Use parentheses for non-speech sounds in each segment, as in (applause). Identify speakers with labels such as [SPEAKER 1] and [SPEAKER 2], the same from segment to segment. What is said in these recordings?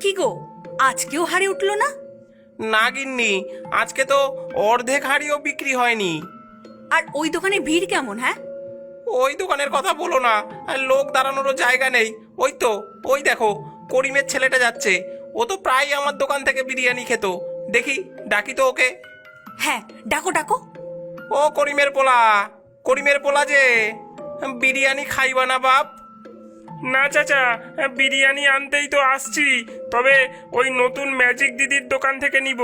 [SPEAKER 1] কি গো আজকেও হারে উঠল না?
[SPEAKER 2] না গিন্নি আজকে তো অর্ধেক হাঁড়িও বিক্রি হয়নি।
[SPEAKER 1] আর ওই দোকানে ভিড় কেমন হ্যাঁ?
[SPEAKER 2] ওই দোকানের কথা বলো না আর লোক দাঁড়ানোরও জায়গা নেই। ওই তো ওই দেখো করিমের ছেলেটা যাচ্ছে। ও তো প্রায় আমার দোকান থেকে বিরিয়ানি খেত। দেখি ডাকি তো ওকে।
[SPEAKER 1] হ্যাঁ ডাকো ডাকো।
[SPEAKER 2] ও করিমের পোলা করিমের পোলা যে বিরিয়ানি খাইবা না বাপ।
[SPEAKER 3] না চাচা বিরিয়ানি আনতেই তো আসছি তবে ওই নতুন ম্যাজিক দিদির দোকান থেকে নিব।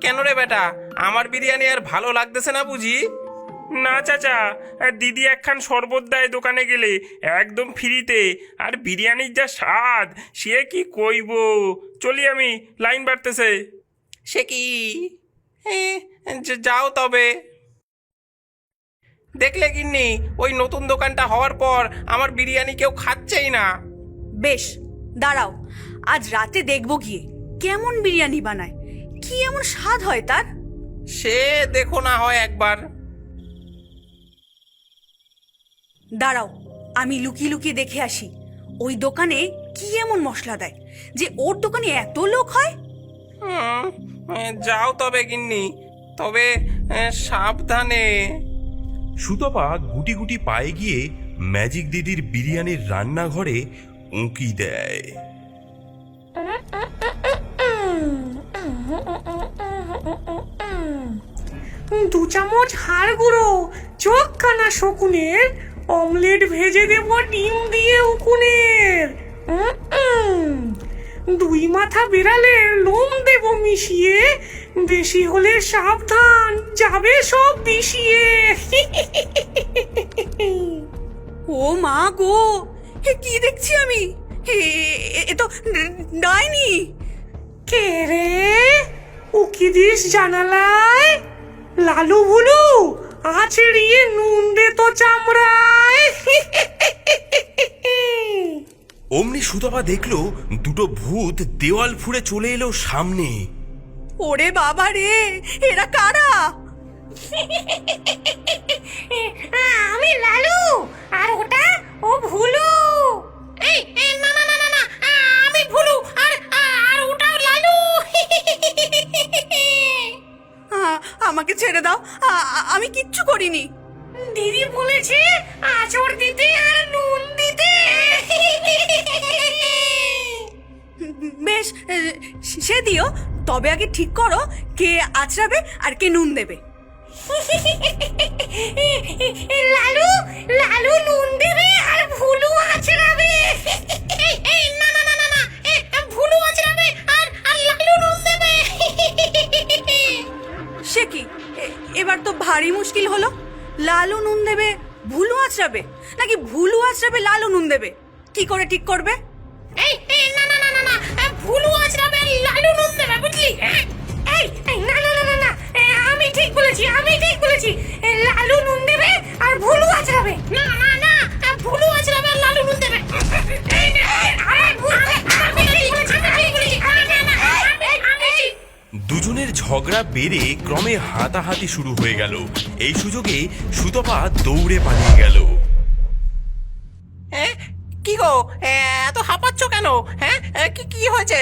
[SPEAKER 2] কেন রে বেটা? আমার বিরিয়ানি আর ভালো লাগতেছে না বুঝি?
[SPEAKER 3] না চাচা দিদি একখান শরবত দেয় দোকানে গেলে একদম ফ্রিতে আর বিরিয়ানির যা স্বাদ সে কি কইব? চলি আমি লাইন বাড়তেছে।
[SPEAKER 2] সে কি? যাও তবে। দেখলে গিন্নি ওই নতুন দোকানটা হওয়ার পর আমার বিরিয়ানি কেউ খাচ্ছেই না।
[SPEAKER 1] বেশ দাঁড়াও আজ রাতে দেখব গিয়ে কেমন বিরিয়ানি বানায় কি এমন স্বাদ হয় তার?
[SPEAKER 2] সে দেখো না হয় একবার।
[SPEAKER 1] দাঁড়াও আমি লুকিয়ে লুকিয়ে দেখে আসি ওই দোকানে কি এমন মশলা দেয় যে ওর দোকানে এত লোক হয়?
[SPEAKER 2] যাও তবে গিন্নি তবে সাবধানে।
[SPEAKER 4] সুতপা গুটি গুটি পায়ে গিয়ে ম্যাজিক দিদির বিরিয়ানির রান্নাঘরে উঁকি দেয়
[SPEAKER 5] দু চামচ হাড় গুঁড়ো চোখ কানা শকুনের, অমলেট ভেজে দেব ডিম দিয়ে উকুনের। দুই মাথা বিড়ালের লোম দেব মিশিয়ে। বেশি হলে সাবধান যাবে সব বিষিয়ে।
[SPEAKER 1] ও মা গো এ কি দেখছি আমি? এ- এ- এ তো ডাইনি।
[SPEAKER 5] কে রে? উকি দিস জানালায়? লালু ভুলু আছড়িয়ে নুন দে তো চামড়ায়।
[SPEAKER 4] অমনি সুতপা দেখল দুটো ভূত দেওয়াল ফুঁড়ে চলে এলো সামনে।
[SPEAKER 1] ওরে বাবা রে এরা কারা?
[SPEAKER 5] আমি লালু আর ওটা ও ভুলু। এই এই, না না না না না আমি ভুলু আর আর ওটা লালু।
[SPEAKER 1] আমাকে ছেড়ে দাও আমি কিচ্ছু করিনি।
[SPEAKER 5] দিদি বলেছে আচর দিতে আর নুন দিতে।
[SPEAKER 1] বেশ সে দিও। তবে আগে ঠিক করো কে আচড়াবে আর কে নুন দেবে।
[SPEAKER 5] লালু লালু নুন দেবে আর ভুলু আচড়াবে।
[SPEAKER 1] সে কি? এবার তো ভারী মুশকিল হলো। লালু নুন দেবে ভুলু আচড়াবে নাকি ভুলু আচড়াবে লালু নুন দেবে কি করে ঠিক করবে
[SPEAKER 5] এই এই না না না না না ভুলু আচড়াবে লালু নুন দেবে বুঝলি হ্যাঁ? এই এই না না না না না আমি ঠিক বলেছি আমি ঠিক বলেছি লালু নুন দেবে আর ভুলু আচড়াবে না না না ভুলু আচড়াবে লালু নুন দেবে এই, আরে, ভুলু, আমি ঠিক বলেছি, আমি ঠিক বলেছি, আরে, না, না, আমি, আমি ঠিক
[SPEAKER 4] দুজনের ঝগড়া বেড়ে ক্রমে হাতাহাতি শুরু হয়ে গেল। এই সুযোগে সুতপা দৌড়ে পালিয়ে গেল।
[SPEAKER 2] হ্যাঁ? কি গো? এত হাঁপাচ্ছ কেন? হ্যাঁ? কি কি হয়েছে?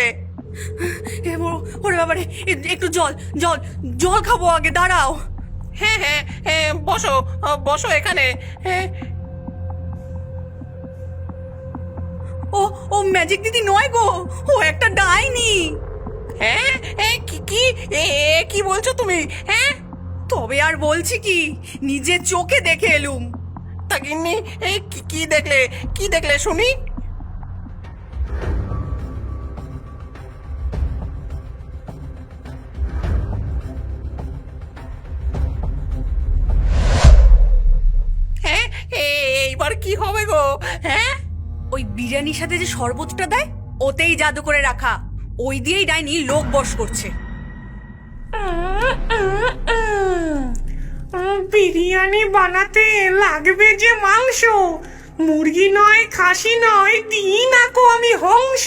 [SPEAKER 1] ওরে বাবারে একটু জল জল জল খাব আগে দাঁড়াও।
[SPEAKER 2] হ্যাঁ হ্যাঁ হ্যাঁ বসো বসো এখানে। হ্যাঁ
[SPEAKER 1] ও ও ম্যাজিক দিদি নয় গো ও একটা ডাইনি।
[SPEAKER 2] হ্যাঁ? এ, কি কি? কি বলছো তুমি? হ্যাঁ?
[SPEAKER 1] তবে আর বলছি কি নিজের চোখে দেখে এলুম।
[SPEAKER 2] তা গিন্নি কি কি দেখলে কি দেখলে শুনি? হ্যাঁ? এইবার কি হবে গো? হ্যাঁ?
[SPEAKER 1] ওই বিরিয়ানির সাথে যে শরবতটা দেয় ওতেই জাদু করে রাখা। ওই দিয়েই ডাইনি লোক বস করছে।
[SPEAKER 5] বিরিয়ানি বানাতে লাগবে যে মাংস। মুরগি নয় খাসি নয় দিই না কো আমি হংস।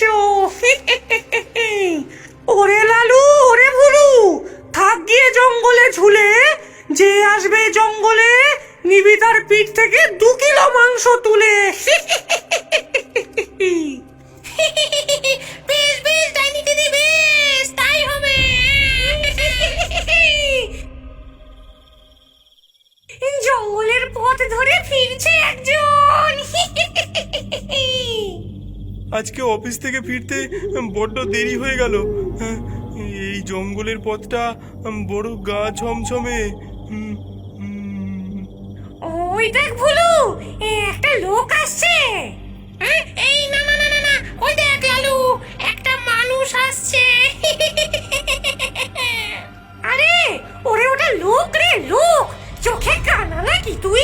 [SPEAKER 5] ওরে লালু ওরে ভুলু থাক গিয়ে জঙ্গলে ঝুলে। যে আসবে জঙ্গলে নিবি তার পিঠ থেকে দু কিলো মাংস তুলে। (laughs) বেশ
[SPEAKER 4] আজকে অফিস থেকে ফিরতে বড্ড দেরি হয়ে গেল। হ্যাঁ, এই জঙ্গলের পথটা বড় গা ছমছমে হুম, হুম।
[SPEAKER 5] ওই দেখ ভুলু একটা লোক আসছে। হ্যাঁ, এই না না না না না ওই দেখ লালু একটা মানুষ আসছে। আরে ওরে ওটা লোক রে লোক। চোখে কানা নাকি তুই?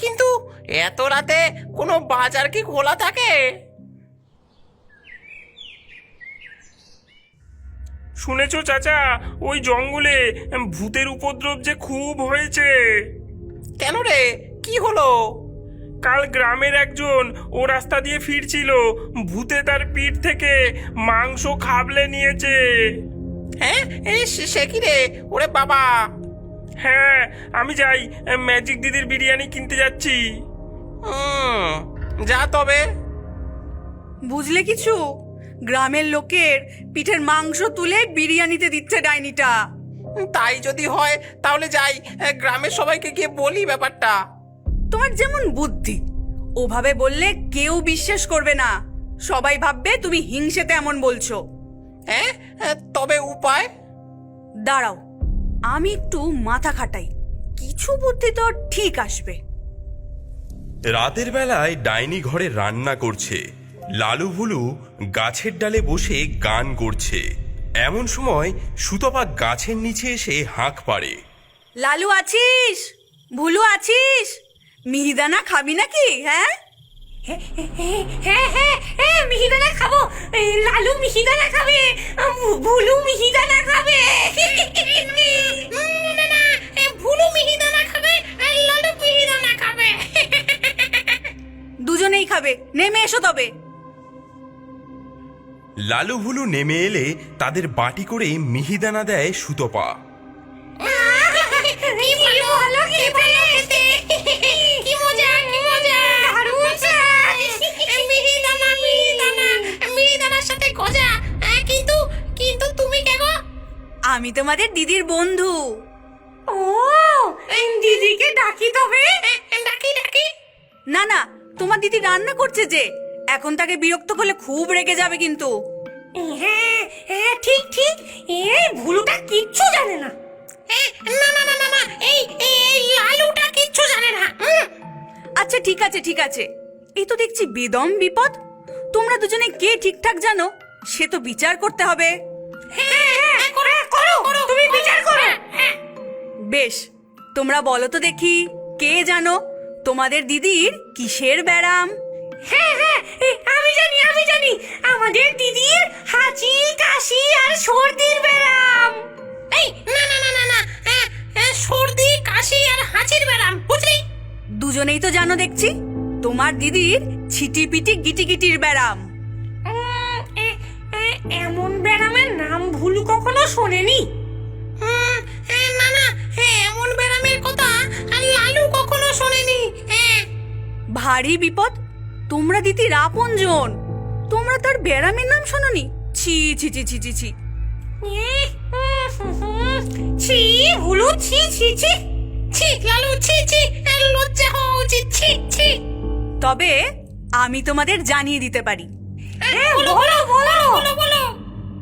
[SPEAKER 2] কিন্তু এত রাতে কোনো বাজার কি খোলা থাকে?
[SPEAKER 3] শুনেছো চাচা ওই জঙ্গলে ভূতের উপদ্রব যে খুব হয়েছে।
[SPEAKER 2] কেন রে? কি হলো?
[SPEAKER 3] কাল গ্রামের একজন ও রাস্তা দিয়ে ফিরছিল ভূতে তার পিঠ থেকে মাংস খাবলে নিয়েছে।
[SPEAKER 2] হ্যাঁ? সে কি রে? ওরে বাবা!
[SPEAKER 3] হ্যাঁ আমি যাই। ম্যাজিক দিদির বিরিয়ানি কিনতে যাচ্ছি।
[SPEAKER 2] হুম যা তবে।
[SPEAKER 1] বুঝলে কিছু? গ্রামের লোকের পিঠের মাংস তুলে বিরিয়ানিতে দিচ্ছে ডাইনিটা।
[SPEAKER 2] তাই যদি হয় তাহলে যাই। গ্রামের সবাইকে গিয়ে বলি ব্যাপারটা।
[SPEAKER 1] তোমার যেমন বুদ্ধি ওভাবে বললে কেউ বিশ্বাস করবে না। সবাই ভাববে তুমি হিংসেতে এমন বলছো।
[SPEAKER 2] হ্যাঁ তবে উপায়?
[SPEAKER 1] দাঁড়াও আমি একটু মাথা খাটাই। কিছু বুদ্ধি তো ঠিক আসবে।
[SPEAKER 4] রাতের বেলায় ডাইনি ঘরে রান্না করছে। লালু ভুলু গাছের ডালে বসে গান করছে। এমন সময় সুতপা গাছের নিচে এসে হাঁক পাড়ে।
[SPEAKER 1] লালু আছিস? ভুলু আছিস? মিহিদানা খাবি নাকি হ্যাঁ?
[SPEAKER 5] হ্যাঁ হ্যাঁ মিহিদানা খাব। লালু মিহিদানা খাবে। ভুলু মিহিদানা
[SPEAKER 1] নেমে এসো তবে।
[SPEAKER 4] লালু ভুলু নেমে এলে তাদের বাটি করে মিহিদানা দেয় সুতপা।
[SPEAKER 1] আমি তোমাদের দিদির বন্ধু।
[SPEAKER 5] ও দিদিকে ডাকি তবে? ডাকি ডাকি।
[SPEAKER 1] না না তোমার দিদি রান্না করছে যে। এখন তাকে বিরক্ত করলে খুব রেগে যাবে কিন্তু।
[SPEAKER 5] হ্যাঁ হ্যাঁ ঠিক ঠিক। এই ভুলুটা কিচ্ছু জানে না। না না না না না এই এই এই লালুটা কিচ্ছু জানে না।
[SPEAKER 1] আচ্ছা ঠিক আছে ঠিক আছে। এই তো দেখছি বেদম বিপদ। তোমরা দুজনে কে ঠিকঠাক জানো? সে তো বিচার করতে হবে।
[SPEAKER 5] হ্যাঁ হ্যাঁ করো করো তুমি বিচার করো। হ্যাঁ।
[SPEAKER 1] বেশ তোমরা বলো তো দেখি কে জানো? তোমাদের দিদির কিসের ব্যারাম?
[SPEAKER 5] হ্যাঁ হ্যাঁ আমি জানি আমি জানি। আমাদের দিদির হাঁচি কাশি আর সর্দির ব্যায়াম এই না না না না না সর্দি কাশি আর হাঁচির ব্যায়াম বুঝলি?
[SPEAKER 1] দুজনেই তো জানো দেখছি তোমার দিদির ছিটিপিটি গিটিগিটির ব্যারাম।
[SPEAKER 5] এমন ব্যায়ামের নাম ভুল কখনো শোনেনি? শোনেনি। হ্যাঁ।
[SPEAKER 1] ভারী বিপদ? তোমরা দিদির আপনজন তোমরা তার ব্যারামের নাম শোনোনি? ছি ছি ছি ছি ছি ছি।
[SPEAKER 5] ছি ভুলু ছি ছি ছি। ছি লালু ছি ছি লজ্জা হওয়া উচিত। ছি ছি।
[SPEAKER 1] তবে আমি তোমাদের জানিয়ে দিতে পারি।
[SPEAKER 5] বলো। বলো বলো বলো।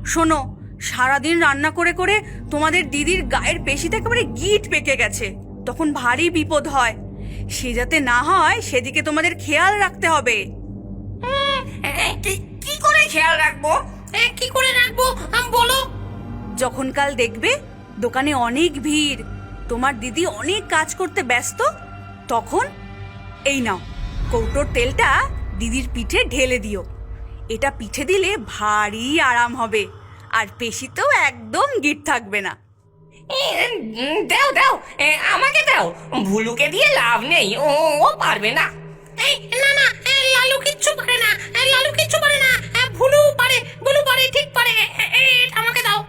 [SPEAKER 1] শোনো সারাদিন রান্না করে করে তোমাদের দিদির গায়ের পেশিতে একেবারে গিট পেকে গেছে। তখন ভারী বিপদ হয়। সে যাতে না হয় সেদিকে তোমাদের খেয়াল রাখতে হবে।
[SPEAKER 5] কি করে খেয়াল রাখব? কি করে রাখব? বলো।
[SPEAKER 1] যখন কাল দেখবে দোকানে অনেক ভিড় তোমার দিদি অনেক কাজ করতে ব্যস্ত তখন এই নাও কৌটোর তেলটা দিদির পিঠে ঢেলে দিও। এটা পিঠে দিলে ভারী আরাম হবে আর পেশিতেও একদম গিট থাকবে না।
[SPEAKER 5] দাও দাও। এ, আমাকে দাও। ভুলুকে দিয়ে লাভ নেই। ও ও পারবে না। না না লালু কিচ্ছু পারে না। এ, লালু কিচ্ছু পারে না। ভুলু পারে ভুলু পারে ঠিক পারে। আমাকে দাও।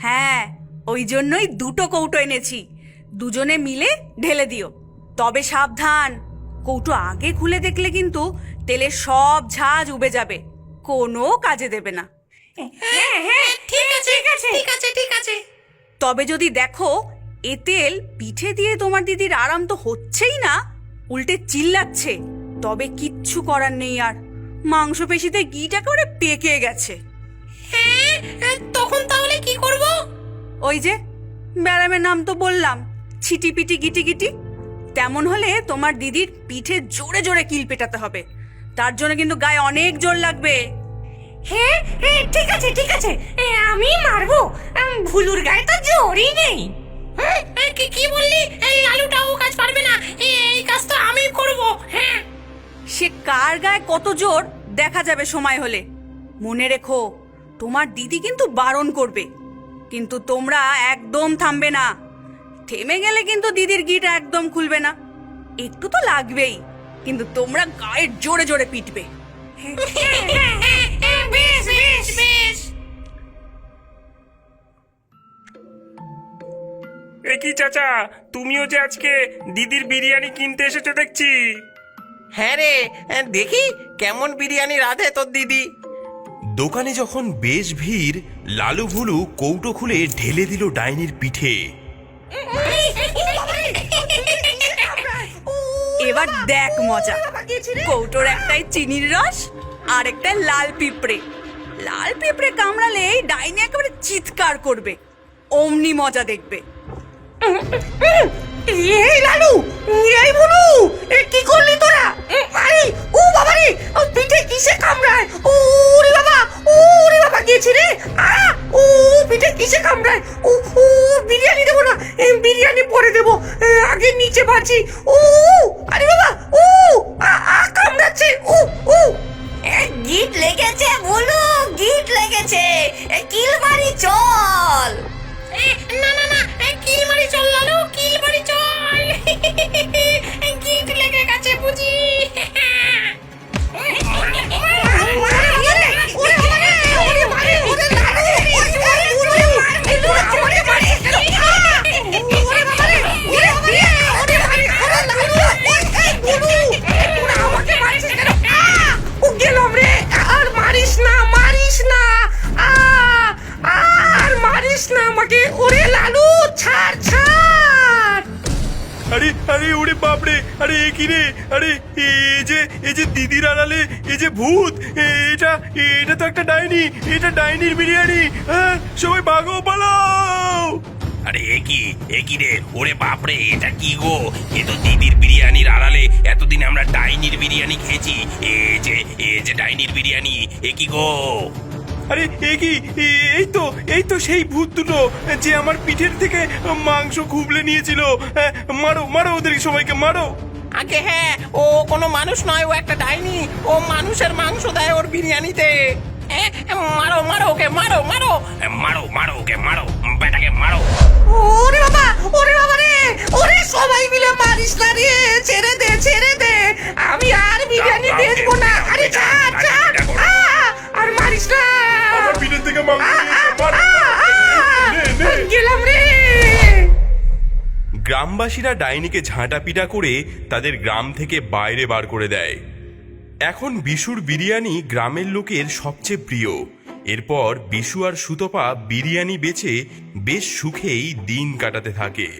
[SPEAKER 1] হ্যাঁ ওই জন্যই দুটো কৌটো এনেছি। দুজনে মিলে ঢেলে দিও। তবে সাবধান। কৌটো আগে খুলে দেখলে কিন্তু তেলের সব ঝাঁজ উবে যাবে। কোনো কাজে দেবে না।
[SPEAKER 5] হ্যাঁ হ্যাঁ ঠিক আছে ঠিক আছে। ঠিক আছে ঠিক আছে।
[SPEAKER 1] তবে যদি দেখো এ তেল পিঠে দিয়ে তোমার দিদির আরাম তো হচ্ছেই না। উল্টে চিল্লাচ্ছে। তবে কিচ্ছু করার নেই আর। মাংসপেশিতে গিট করে পেকে গেছে।
[SPEAKER 5] তখন তাহলে কি করব?
[SPEAKER 1] ওই যে ব্যারামের নাম তো বললাম। ছিটি পিটি গিটি গিটি। তেমন হলে তোমার দিদির পিঠে জোরে জোরে কিল পেটাতে হবে। তার জন্য কিন্তু গায়ে অনেক জোর লাগবে।
[SPEAKER 5] হ্যাঁ হ্যাঁ ঠিক আছে ঠিক আছে। এ, আমি মারবো। ভুলুর গায়ে তো জোরই নেই। হ্যাঁ, কি কি বললি? এই লালুটা ও কাজ পারবে না। এই কাজ তো আমি করব। হ্যাঁ।
[SPEAKER 1] সে কার গায়ে কত জোর? দেখা যাবে সময় হলে। মনে রেখো তোমার দিদি কিন্তু বারণ করবে। কিন্তু তোমরা একদম থামবে না। থেমে গেলে কিন্তু দিদির গিট একদম খুলবে না। একটু তো লাগবেই। কিন্তু তোমরা গায়ে জোরে জোরে পিটবে।
[SPEAKER 5] হ্যাঁ, হ্যাঁ, হ্যাঁ, হ্যাঁ, বেশ বেশ বেশ
[SPEAKER 3] এ কি চাচা তুমিও যে আজকে দিদির বিরিয়ানি কিনতে এসেছ দেখছি।
[SPEAKER 2] হ্যাঁ রে দেখি কেমন বিরিয়ানি রাধে তোর দিদি।
[SPEAKER 4] দোকানে যখন বেশ ভিড় লালু ভুলু কৌটো খুলে ঢেলে দিল ডাইনির পিঠে।
[SPEAKER 1] এবার দেখ মজা কৌটোর একটাই চিনির রস আর একটা লাল পিঁপড়ে। লাল পিঁপড়ে কামড়ালে এই ডাইনি একেবারে চিৎকার করবে। অমনি মজা দেখবে।
[SPEAKER 5] এই লালু, এই বলু, এ কি করলি তোরা? আরে, ও বাবা রে পিঠে কিসে কামড়ায়? ও রে বাবা ও রে বাবা, গেছে রে। আ, ও পিঠে কিসে কামড়ায়? ও ও, বিরিয়ানি দেবো না বিরিয়ানি পরে দেবো আগে নিচে বাঁচি। ও, আরে বাবা, ও আ, কামড়াচ্ছে, ও ও। গিট লেগেছে, বলু, গিট লেগেছে। কিলমারি চল। না না না কিলমারি চল লালু, কিলমারি চল। (laughs) গিট লেগে গেছে, বুঝি। আমাকে ওরে লালু ছাড় ছাড়।
[SPEAKER 4] আরে আরে ওরে বাপরে আরে এ কি রে? আরে এই যে এই যে দিদির আড়ালে এই যে ভূত এটা এটা তো একটা ডাইনি এটা ডাইনির বিরিয়ানি হ্যাঁ? সবাই ভাগো পালাও।
[SPEAKER 6] আরে এ কি এ কি রে? ওরে বাপরে এটা কি গো? এ তো দিদির বিরিয়ানির আড়ালে এতদিন আমরা ডাইনির বিরিয়ানি খেয়েছি এ যে এ যে ডাইনির বিরিয়ানি এ কি গো?
[SPEAKER 4] আরে এ কি? এই তো এই তো সেই ভূত দুটো যে আমার পিঠের থেকে মাংস খুবলে নিয়েছিল। হ্যাঁ, মারো মারো ওদের সবাইকে মারো।
[SPEAKER 2] আগে হ্যাঁ ও কোনো মানুষ নয় ও একটা ডাইনি। ও মানুষের মাংস দেয় ওর বিরিয়ানিতে। মারো মারো ওকে মারো মারো।
[SPEAKER 6] মারো মারো ওকে মারো বেটাকে মারো।
[SPEAKER 5] ওরে বাবা ওরে বাবা রে ওরে সবাই মিলে মারিস না রে ছেড়ে দে ছেড়ে
[SPEAKER 4] গ্রামবাসীরা ডাইনিকে ঝাঁটাপিটা করে তাদের গ্রাম থেকে বাইরে বার করে দেয়। এখন বিশুর বিরিয়ানি গ্রামের লোকের সবচেয়ে প্রিয়। এরপর বিশু আর সুতপা বিরিয়ানি বেছে বেশ সুখেই দিন কাটাতে থাকে।